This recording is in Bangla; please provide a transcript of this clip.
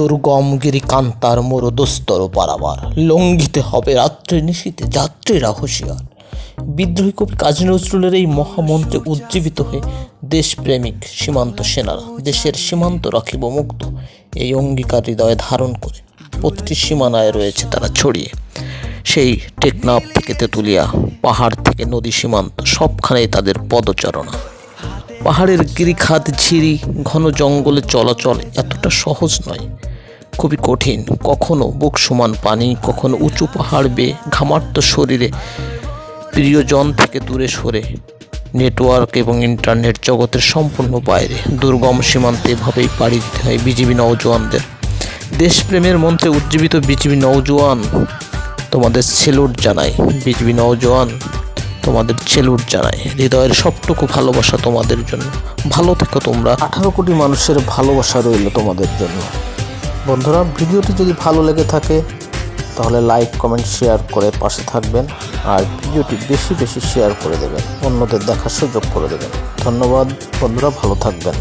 দুর্গম গিরিকান্তার মরুদস্তর পারাবার লঙ্ঘিতে হবে রাত্রে নিশীতে যাত্রীরা হুঁশিয়ার। বিদ্রোহী কবি কাজী নজরুলের এই মহামন্ত্রে উজ্জীবিত হয়ে দেশপ্রেমিক সীমান্ত সেনারা দেশের সীমান্ত রাখিব মুক্ত এই অঙ্গীকার হৃদয়ে ধারণ করে প্রতিটি সীমানায় রয়েছে তারা ছড়িয়ে। সেই টেকনাফ থেকে তেঁতুলিয়া, পাহাড় থেকে নদী সীমান্ত, সবখানেই তাদের পদচারণা। পাহাড়ের গিরিখাত ঝিরি, ঘন জঙ্গলে চলাচল এতটা সহজ নয়। খুবই কঠিন। কখনো বুক সমান পানি, কখনো উঁচু পাহাড় বেয়ে ঘামার্ত শরীরে প্রিয়জন থেকে দূরে সরে। নেটওয়ার্ক এবং ইন্টারনেট জগতের সম্পূর্ণ বাইরে। দুর্গম সীমান্তে এভাবেই পাড়ি দিতে হয় বিজিবি নৌজওয়ানদের দেশপ্রেমের মন্ত্রে উজ্জীবিত বিজিবি নৌজওয়ান তোমাদের সেলুট জানাই। বিজিবি নৌজওয়ান তোমাদের সেলুট জানাই। হৃদয়ের সবটুকু ভালোবাসা তোমাদের জন্য। ভালো থেকো তোমরা। আঠারো কোটি মানুষের ভালোবাসা রইল তোমাদের জন্য। বন্ধুরা, ভিডিওটি যদি ভালো লেগে থাকে, তাহলে লাইক কমেন্ট শেয়ার করে পাশে থাকবেন আর ভিডিওটি বেশি বেশি শেয়ার করে দেবেন। অন্যদের দেখার সুযোগ করে দেবেন। ধন্যবাদ বন্ধুরা, ভালো থাকবেন।